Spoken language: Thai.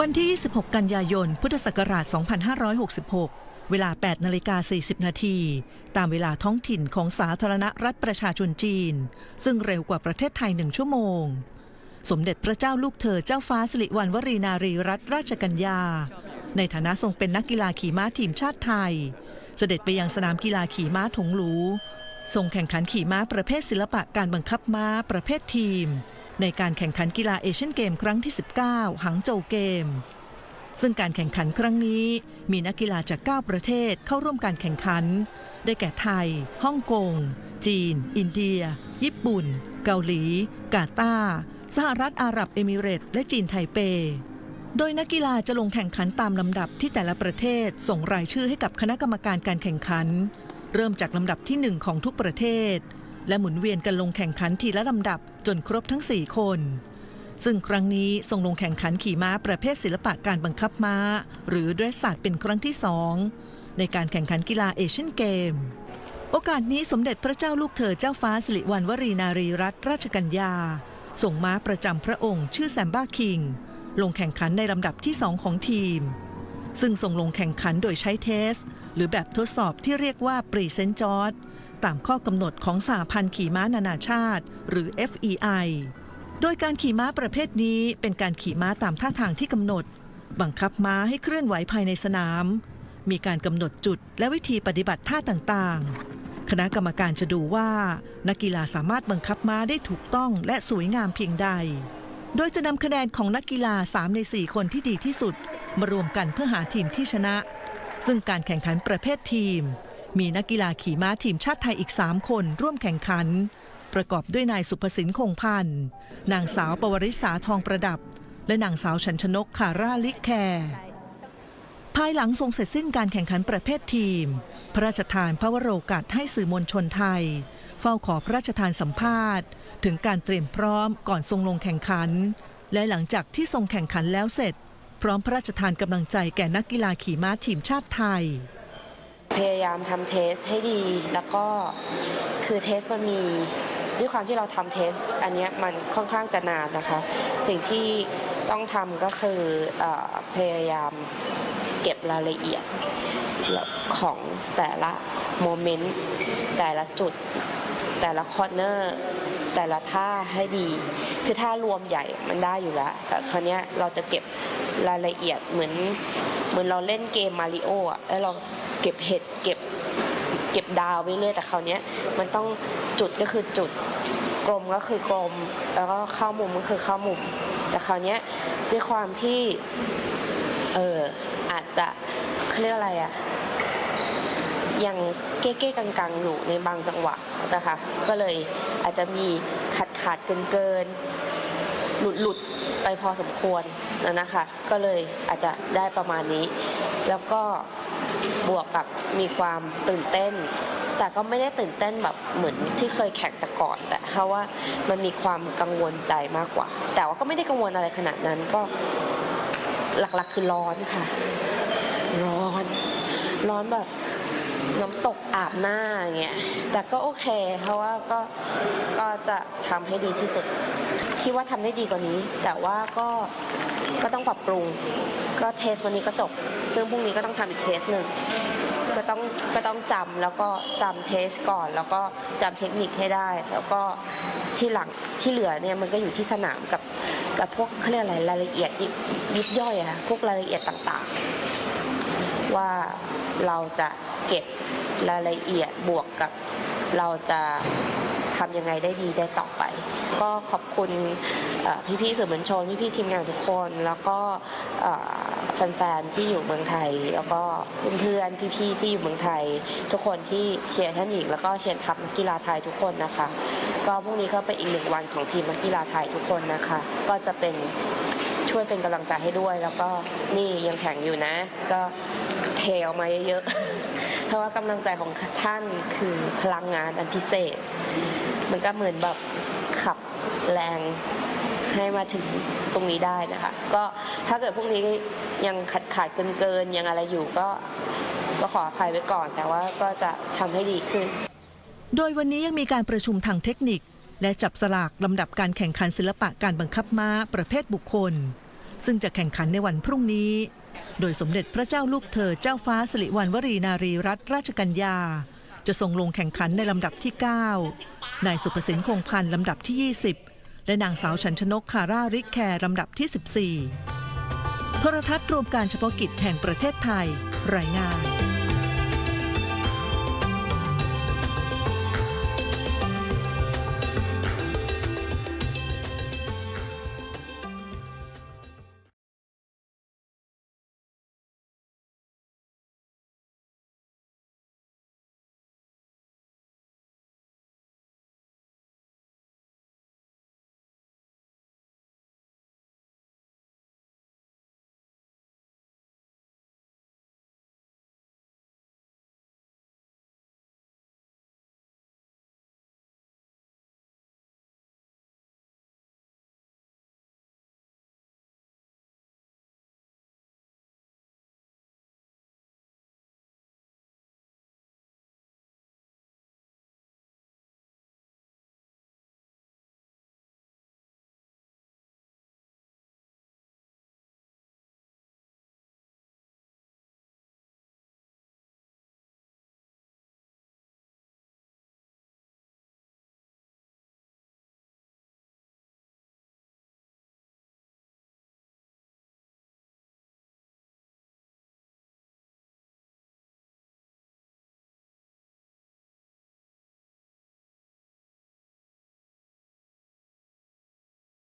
วันที่ 26 กันยายน พุทธศักราช 2566 เวลา 8 นาฬิกา 40 นาที ตามเวลาท้องถิ่นของสาธารณรัฐประชาชนจีน ซึ่งเร็วกว่าประเทศไทยหนึ่งชั่วโมง สมเด็จพระเจ้าลูกเธอเจ้าฟ้าสิริวัณวรีนารีรัตนราชกัญญา ในฐานะทรงเป็นนักกีฬาขี่ม้าทีมชาติไทย เสด็จไปยังสนามกีฬาขี่ม้าถงหลูทรงแข่งขันขี่ม้าประเภทศิลปะการบังคับม้าประเภททีม ในการแข่งขันกีฬาเอเชียนเกมครั้งที่ 19 หังโจวเกม ซึ่งการแข่งขันครั้งนี้ มีนักกีฬาจาก 9 ประเทศเข้าร่วมการแข่งขัน ได้แก่ไทย ฮ่องกง จีน อินเดีย ญี่ปุ่น เกาหลี กาตาร์สหรัฐอาหรับเอมิเรตส์และจีนไทเป โดยนักกีฬาจะลงแข่งขันตามลำดับที่แต่ละประเทศส่งรายชื่อให้กับคณะกรรมการการแข่งขัน เริ่มจากลำดับที่หนึ่งของทุกประเทศ และหมุนเวียนกันลงแข่งขันทีละลำดับจนครบทั้ง 4 คน ซึ่งครั้งนี้ทรงลงแข่งขันขี่ม้าประเภทศิลปะการบังคับม้า หรือเดรสศาสตร์เป็นครั้งที่สองในการแข่งขันกีฬาเอเชียนเกม โอกาสนี้สมเด็จพระเจ้าลูกเธอเจ้าฟ้าสิริวัณวรีนารีรัตนราชกัญญาส่งม้าประจำพระองค์ชื่อแซมบ้าคิง ลงแข่งขันในลำดับที่สองของทีม ซึ่งส่งลงแข่งขันโดยใช้เทส หรือแบบทดสอบที่เรียกว่าปรีเซนจอร์ด ตามข้อกำหนดของสหพันธ์ขี่ม้านานาชาติ หรือ FEI โดยการขี่ม้าประเภทนี้เป็นการขี่ม้าตามท่าทางที่กำหนด บังคับม้าให้เคลื่อนไหวภายในสนาม มีการกำหนดจุดและวิธีปฏิบัติท่าต่างๆ คณะกรรมการจะดูว่า นักกีฬาสามารถบังคับม้าได้ถูกต้องและสวยงามเพียงใด โดยจะนำคะแนนของนักกีฬา 3 ใน 4 คนที่ดีที่สุด มารวมกันเพื่อหาทีมที่ชนะ ซึ่งการแข่งขันประเภททีม มีนักกีฬาขี่ม้าทีมชาติไทยอีก 3 คนร่วมแข่งขัน ประกอบด้วยนายสุภสินคงพันธ์นางสาวปวริษาทองประดับ และนางสาวชันชนกคาร่าลิแคร์ภายหลังทรงเสร็จสิ้นการแข่งขันประเภททีม พระราชทานพระวโรกาสให้สื่อมวลชนไทย เฝ้าขอพระราชทานสัมภาษณ์ ถึงการเตรียมพร้อมก่อนทรงลงแข่งขัน และหลังจากที่ทรงแข่งขันแล้วเสร็จ พร้อมพระราชทานกำลังใจแก่นักกีฬาขี่ม้าทีมชาติไทย พยายามทำเทสให้ดี แล้วก็คือเทสมันมีด้วยความที่เราทำเทส อันนี้มันค่อนข้างจะนานนะคะ สิ่งที่ต้องทำก็คืออพยายามเก็บรายละเอียดของแต่ละโมเมนต์แต่ละจุด แต่ละคอร์เนอร์แต่ละท่าให้ดี คือท่ารวมใหญ่มันได้อยู่แล้วแต่คราวนี้เราจะเก็บรายละเอียดเหมือนเหมือนเราเล่นเกมมาริโออะแล้วเรา เก็บเห็ดเก็บเก็บดาวไปเรื่อยแต่คราวนี้ยมันต้องจุดก็คือจุดกลมก็คือกลม แล้วก็เข้ามุมก็คือเข้ามุม แต่คราวนี้ยด้วยความที่เอออาจจะเขาเรียกอะไรอะยังเก้ๆกังๆอยู่ในบางจังหวะนะคะก็เลยอาจจะมีขาดขาดเกินเกินๆหลุดหลุดไปพอสมควรนะนะคะ ก็เลยอาจจะได้ประมาณนี้ แล้วก็ บวกกับมีความตื่นเต้น แต่ก็ไม่ได้ตื่นเต้นแบบเหมือนที่เคยแข่งแต่ก่อน แต่เพราะว่ามันมีความกังวลใจมากกว่า แต่ว่าก็ไม่ได้กังวลอะไรขนาดนั้นก็หลักๆคือร้อนค่ะ ร้อน ร้อนแบบน้ำตกอาบหน้าอย่างเงี้ยแต่ก็โอเค เพราะว่าก็ก็จะทำให้ดีที่สุด คิดว่าทำได้ดีกว่านี้ แต่ว่าก็ก็ต้องปรับปรุง ก็เทสวันนี้ก็จบ ซึ่งพรุ่งนี้ก็ต้องทำอีกเทสหนึ่งก็ต้องก็ต้องจำแล้วก็จำเทสก่อน แล้วก็จำเทคนิคให้ได้ แล้วก็ที่หลังที่เหลือเนี่ยมันก็อยู่ที่สนามกับกับพวกเขาเรียกอะไรรายละเอียดยิบยิบย่อยอะค่ะพวกรายละเอียดต่างๆ ว่าเราจะเก็บรายละเอียดบวกกับเราจะ ทำยังไงได้ดีได้ต่อไป ก็ขอบคุณพี่ๆสื่อมวลชน พี่ๆทีมงานทุกคน แล้วก็แฟนๆที่อยู่เมืองไทย แล้วก็เพื่อนๆพี่ๆที่อยู่เมืองไทย ทุกคนที่เชียร์ท่านหญิงแล้วก็เชียร์ทัพนักกีฬาไทยทุกคนนะคะ ก็พรุ่งนี้ก็เป็นอีกหนึ่งวันของทีมนักกีฬาไทยทุกคนนะคะ ก็จะเป็นช่วยเป็นกำลังใจให้ด้วย แล้วก็นี่ยังแข็งอยู่นะ ก็เทออกมาเยอะๆเพราะว่ากำลังใจของท่านคือพลังงานอันพิเศษ มันก็เหมือนแบบขับแรงให้มาถึงตรงนี้ได้นะคะ ก็ถ้าเกิดพวกนี้ยังขาดขาดเกินเกินยังอะไรอยู่ก็ก็ขออภัยไว้ก่อน แต่ว่าก็จะทำให้ดีขึ้น โดยวันนี้ยังมีการประชุมทางเทคนิค และจับสลากลำดับการแข่งขันศิลปะการบังคับม้าประเภทบุคคล ซึ่งจะแข่งขันในวันพรุ่งนี้ โดยสมเด็จพระเจ้าลูกเธอเจ้าฟ้าสิริวัณวรีนารีรัตนราชกัญญา จะทรงลงแข่งขันในลำดับที่ 9 นายสุประสินคงพันธ์ลำดับที่ 20 และนางสาวฉันชนกคาร่าริกแคร์ลำดับที่ 14 โทรทัศน์รวมการเฉพาะกิจแห่งประเทศไทย รายงาน